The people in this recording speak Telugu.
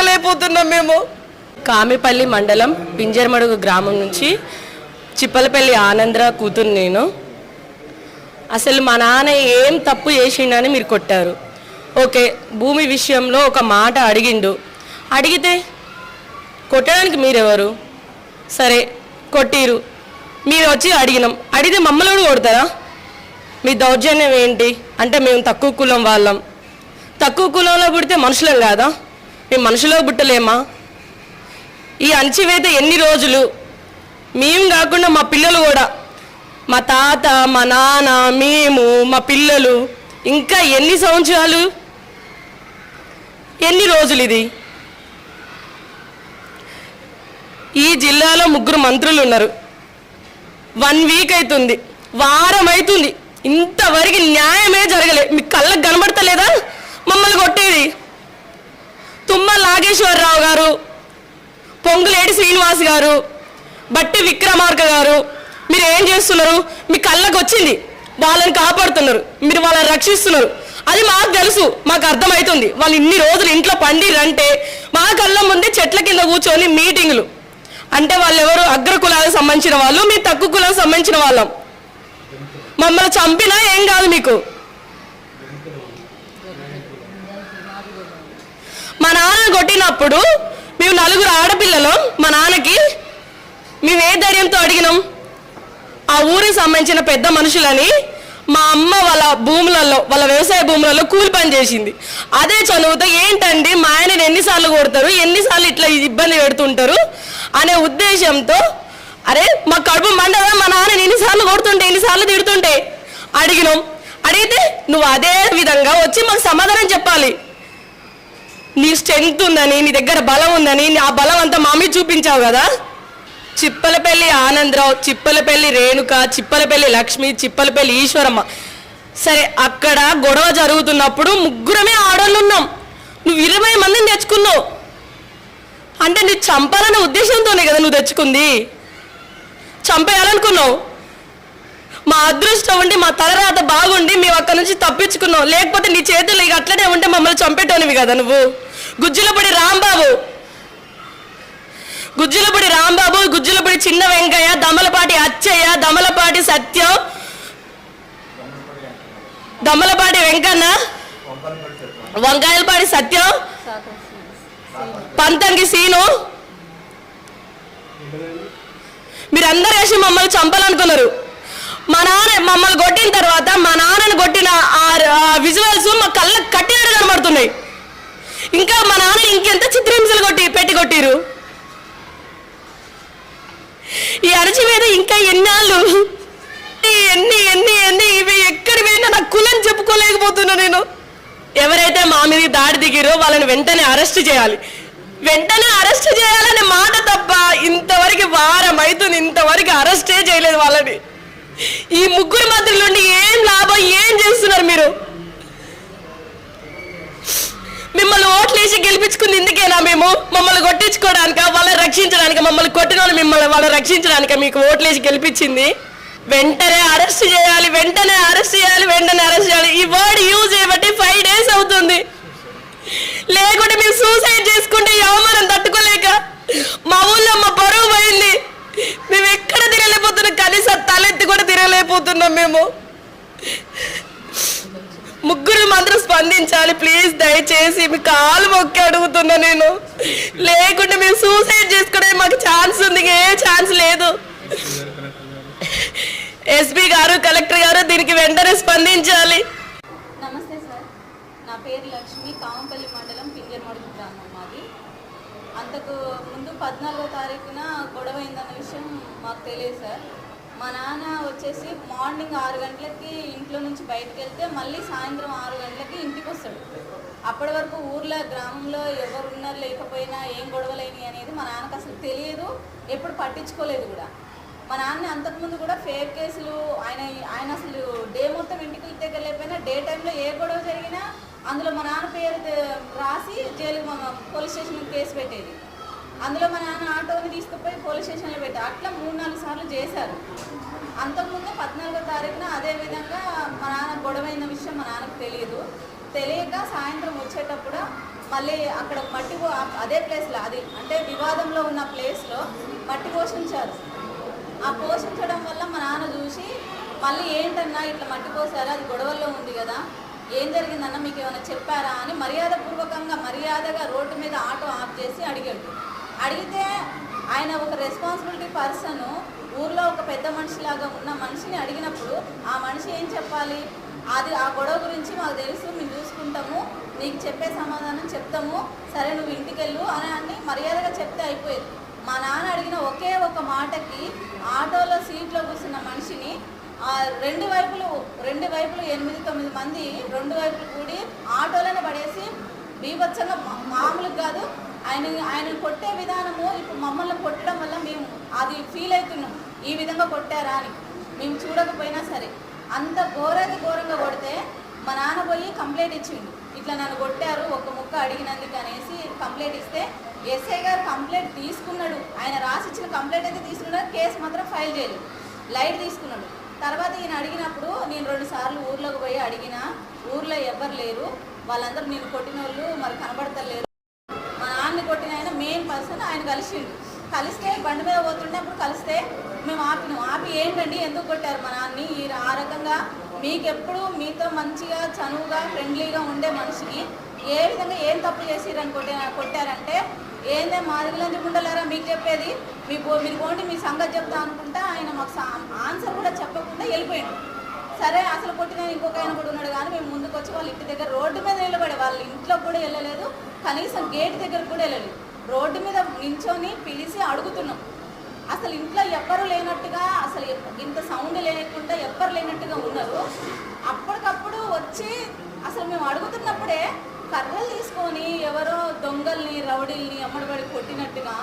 తిరగలేకపోతున్నాం మేము. కామిపల్లి మండలం పింజర్మడుగు గ్రామం నుంచి చిప్పలపల్లి ఆనంద్ర కూతురు నేను. అసలు మా నాన్న ఏం తప్పు చేసిండని మీరు కొట్టారు. ఓకే భూమి విషయంలో ఒక మాట అడిగిండు. అడిగితే కొట్టడానికి మీరెవరు? సరే కొట్టిరు. మీరు వచ్చి అడిగినాం. అడిగితే మమ్మల్ని కూడా కొడతారా? మీ దౌర్జన్యం ఏంటి? అంటే మేము తక్కువ కులం వాళ్ళం. తక్కువ కులంలో పుడితే మనుషులం కాదా? మేము మనుషులో బుట్టలేమా ఈ అణచివేత ఎన్ని రోజులు? మేము కాకుండా మా పిల్లలు కూడా. మా తాత మా నాన్న మేము మా పిల్లలు ఇంకా ఎన్ని సంవత్సరాలు? ఎన్ని రోజులు ఇది? ఈ జిల్లాలో ముగ్గురు మంత్రులు ఉన్నారు. వన్ వీక్ అవుతుంది వారం అవుతుంది ఇంతవరకు న్యాయమే జరగలే. మీ కళ్ళకు కనబడతలేదా? మమ్మల్ని కొట్టేది. తుమ్మ నాగేశ్వరరావు గారు పొంగులేటి శ్రీనివాస్ గారు బట్టి విక్రమార్క గారు మీరు ఏం చేస్తున్నారు? మీ కళ్ళకు వచ్చింది. వాళ్ళని కాపాడుతున్నారు. మీరు వాళ్ళని రక్షిస్తున్నారు. అది మాకు తెలుసు. మాకు అర్థమవుతుంది వాళ్ళు ఇన్ని రోజులు ఇంట్లో పండిరంటే మా కళ్ళ ముందే చెట్ల కింద కూర్చొని మీటింగులు. అంటే వాళ్ళు ఎవరు అగ్ర కులాలకు సంబంధించిన వాళ్ళు మీ తక్కువ కులాలకు సంబంధించిన వాళ్ళం. మమ్మల్ని చంపినా ఏం కాదు మీకు. మా నాన్న కొట్టినప్పుడు మేము నలుగురు ఆడపిల్లలు మా నాన్నకి మేము ఏ ధైర్యంతో అడిగినాం? ఆ ఊరికి సంబంధించిన పెద్ద మనుషులని మా అమ్మ వాళ్ళ భూములలో వాళ్ళ వ్యవసాయ భూములలో కూలి పని చేసింది. అదే చదువుతో ఏంటండి మా ఆయనని ఎన్నిసార్లు కొడతారు ఎన్నిసార్లు ఇట్లా ఇబ్బంది పెడుతుంటారు అనే ఉద్దేశంతో అరే మా కడుపు మండదా మా నాన్న ఎన్నిసార్లు కొడుతుంటే ఎన్నిసార్లు తిడుతుంటే అడిగినాం. అడిగితే నువ్వు అదే విధంగా వచ్చి మాకు సమాధానం చెప్పాలి. నీ స్ట్రెంగ్త్ ఉందని నీ దగ్గర బలం ఉందని నీ ఆ బలం అంతా మా మీద చూపించావు కదా? చిప్పలపల్లి ఆనందరావు చిప్పలపల్లి రేణుక చిప్పలపల్లి లక్ష్మి చిప్పలపల్లి ఈశ్వరమ్మ. సరే అక్కడ గొడవ జరుగుతున్నప్పుడు ముగ్గురమే ఆడోళ్ళు ఉన్నాం నువ్వు ఇరవై మందిని తెచ్చుకున్నావు. అంటే నువ్వు చంపాలనే ఉద్దేశంతోనే కదా నువ్వు తెచ్చుకుంది. చంపేయాలనుకున్నావు. మా అదృష్టం ఉండి మా తలరాత బాగుండి మేము అక్కడ నుంచి తప్పించుకున్నాం. లేకపోతే నీ చేతులు ఇక అట్లనే ఉంటే మమ్మల్ని చంపేటోనివి కదా నువ్వు. గుజ్జులపూడి రాంబాబు. గుజ్జులపూడి రాంబాబు గుజ్జులపూడి చిన్న వెంకయ్య దమలపాటి అచ్చయ్య దమలపాటి సత్యం. దమలపాటి వెంకన్న. వంకాయలపాటి సత్యం. పంతంగి సీను. మీరందరూ వేసి మమ్మల్ని చంపాలనుకున్నారు. మా నాన్న మమ్మల్ని కొట్టిన తర్వాత మా నాన్నని కొట్టిన ఆ విజువల్స్ మా కళ్ళకు కట్టినట్టు కనబడుతున్నాయి ఇంకా మా నాన్న ఇంకెంత చిత్రహింసలు కొట్టి పెట్టి కొట్టిరు? ఈ అరచి మీద ఇంకా ఎన్నాళ్ళు? ఎన్ని ఎన్ని ఎన్ని ఇవి ఎక్కడి పోయినా నా కులం చెప్పుకోలేకపోతున్నా నేను. ఎవరైతే మా మీద దాడి దిగిరో వాళ్ళని వెంటనే అరెస్ట్ చేయాలి. వెంటనే అరెస్ట్ చేయాలనే మాట తప్ప ఇంతవరకు వారం అవుతుంది ఇంతవరకు అరెస్టే చేయలేదు వాళ్ళని. ఈ ముగ్గురు మంత్రుల ఏం లాభం ఏం చేస్తున్నారు మీరు? మిమ్మల్ని ఓట్లేసి గెలిపించుకుంది ఇందుకేనా మేము? మమ్మల్ని కొట్టించుకోవడానిక వాళ్ళని రక్షించడానికి? మమ్మల్ని కొట్టిన వాళ్ళు మిమ్మల్ని వాళ్ళని రక్షించడానిక మీకు ఓట్లేసి గెలిపించింది? వెంటనే అరెస్ట్ చేయాలి వెంటనే అరెస్ట్ చేయాలి వెంటనే అరెస్ట్ చేయాలి. ఈ వర్డ్ యూజ్ చేయబట్టి ఫైవ్ డేస్ అవుతుంది. లేకుంటే మేము సూసైడ్ చేసుకుంటే అవమానం తట్టుకోలేక మా ఊళ్ళో మా బరువు పోయింది. మేము ఎక్కడ తిరగలేకపోతున్నాం కనీసం తలెత్తి కూడా తిరగలేకపోతున్నాం మేము. ముగ్గురు మాత్రం స్పందించాలి. ప్లీజ్ దయచేసి మీ కాలు మొక్కి అడుగుతున్నా నేను. లేకుంటే మేము సూసైడ్ చేసుకోవడానికి మాకు ఛాన్స్ ఉంది. ఏ ఛాన్స్ లేదు. ఎస్పీ గారు కలెక్టర్ గారు దీనికి వెంటనే స్పందించాలి. నమస్తే సార్. నా పేరు లక్ష్మి కామంపల్లి మండలం పింజర్మడుగు గ్రామం మాది. అంతకు ముందు పద్నాలుగో తారీఖున గొడవ అయిందన్న విషయం మాకు తెలియదు సార్. మా నాన్న వచ్చేసి మార్నింగ్ ఆరు గంటలకి ఇంట్లో నుంచి బయటకు వెళ్తే మళ్ళీ సాయంత్రం ఆరు గంటలకి ఇంటికి వస్తాడు. అప్పటి వరకు ఊర్లో గ్రామంలో ఎవరు ఉన్నారు లేకపోయినా ఏం గొడవలేని అనేది మా నాన్నకు అసలు తెలియదు ఎప్పుడు పట్టించుకోలేదు కూడా. మా నాన్న అంతకుముందు కూడా ఫేక్ కేసులు ఆయన ఆయన అసలు డే మొత్తం ఇంటికి వెళ్తే వెళ్ళకపోయినా డే టైంలో ఏ గొడవ జరిగినా అందులో మా నాన్న పేరు రాసి జైలు పోలీస్ స్టేషన్ కేసు పెట్టేది. అందులో మా నాన్న ఆటోని తీసుకుపోయి పోలీస్ స్టేషన్లో పెట్టారు. అట్లా మూడు నాలుగు సార్లు చేశారు. అంతకుముందు పద్నాలుగో తారీఖున అదే విధంగా మా నాన్న గొడవైన విషయం మా నాన్నకు తెలియదు. తెలియక సాయంత్రం వచ్చేటప్పుడు మళ్ళీ అక్కడ మట్టి పో- అదే ప్లేస్లో అది అంటే వివాదంలో ఉన్న ప్లేస్లో మట్టి పోషించారు. ఆ పోషించడం వల్ల మా నాన్న చూసి మళ్ళీ ఏంటన్నా ఇట్లా మట్టి పోసారా? అది గొడవల్లో ఉంది కదా. ఏం జరిగిందన్నా మీకు ఏమైనా చెప్పారా అని మర్యాదపూర్వకంగా మర్యాదగా రోడ్డు మీద ఆటో ఆఫ్ చేసి అడిగాడు. అడిగితే ఆయన ఒక రెస్పాన్సిబిలిటీ పర్సన్ ఊర్లో ఒక పెద్ద మనిషిలాగా ఉన్న మనిషిని అడిగినప్పుడు ఆ మనిషి ఏం చెప్పాలి? అది ఆ గొడవ గురించి మాకు తెలుసు మేము చూసుకుంటాము నీకు చెప్పే సమాధానం చెప్తాము సరే నువ్వు ఇంటికి వెళ్ళు అని అన్ని మర్యాదగా చెప్తే అయిపోయేది. మా నాన్న అడిగిన ఒకే ఒక మాటకి ఆటోలో సీట్లో కూర్చున్న మనిషిని రెండు వైపులు రెండు వైపులు ఎనిమిది తొమ్మిది మంది రెండు వైపులు కూడి ఆటోలోనే పడేసి బీభత్సంగా మామూలుగా కాదు ఆయన ఆయన కొట్టే విధానము ఇప్పుడు మమ్మల్ని కొట్టడం వల్ల మేము అది ఫీల్ అవుతున్నాం. ఈ విధంగా కొట్టారా అని. మేము చూడకపోయినా సరే. అంత ఘోరది ఘోరంగా కొడితే మా నాన్న పోయి కంప్లైంట్ ఇచ్చిండు. ఇట్లా నన్ను కొట్టారు ఒక ముక్క అడిగినందుకు అనేసి కంప్లైంట్ ఇస్తే ఎస్ఐ గారు కంప్లైంట్ తీసుకున్నాడు. ఆయన రాసిచ్చిన కంప్లైంట్ అయితే తీసుకున్నాడు కేసు మాత్రం ఫైల్ చేయలేదు. లైట్ తీసుకున్నాడు. తర్వాత ఈయన అడిగినప్పుడు నేను రెండు సార్లు ఊర్లోకి పోయి అడిగిన ఊర్లో ఎవ్వరు లేరు. వాళ్ళందరూ నేను కొట్టిన వాళ్ళు మరి కనబడతలేరు మా నాన్న కొట్టిన ఆయన మెయిన్ పర్సన్ ఆయన కలిసిండు కలిస్తే బండి మీద పోతుండే అప్పుడు కలిస్తే మేము ఆపినాం. ఆపి ఏంటండి? ఎందుకు కొట్టారు మా నాన్ని ఈ ఆ రకంగా మీకెప్పుడు మీతో మంచిగా చనువుగా ఫ్రెండ్లీగా ఉండే మనిషికి ఏ విధంగా ఏం తప్పు చేసిరని కొట్టి కొట్టారంటే ఏందే మా దగ్గర ఉండలేరా మీకు చెప్పేది? మీ మీరు పోండి మీ సంగతి చెప్తా అనుకుంటా ఆయన మాకు ఆన్సర్ కూడా చెప్పకుండా వెళ్ళిపోయాడు. సరే అసలు కొట్టిన ఇంకొక ఆయన కూడా ఉన్నాడు కానీ మేము ముందుకు వచ్చి వాళ్ళ ఇంటి దగ్గర రోడ్డు మీద నిలబడే వాళ్ళ ఇంట్లో కూడా వెళ్ళలేదు. కనీసం గేట్ దగ్గర కూడా వెళ్ళలేదు. రోడ్డు మీద నించొని పిలిచి అడుగుతున్నాం. అసలు ఇంట్లో ఎవ్వరు లేనట్టుగా అసలు ఇంత సౌండ్ లేకుండా ఎవ్వరు లేనట్టుగా ఉన్నారు. అప్పటికప్పుడు వచ్చి అసలు మేము అడుగుతున్నప్పుడే కర్రలు తీసుకొని ఎవరో దొంగల్ని రౌడీల్ని అమ్మడిబడి కొట్టినట్టుగా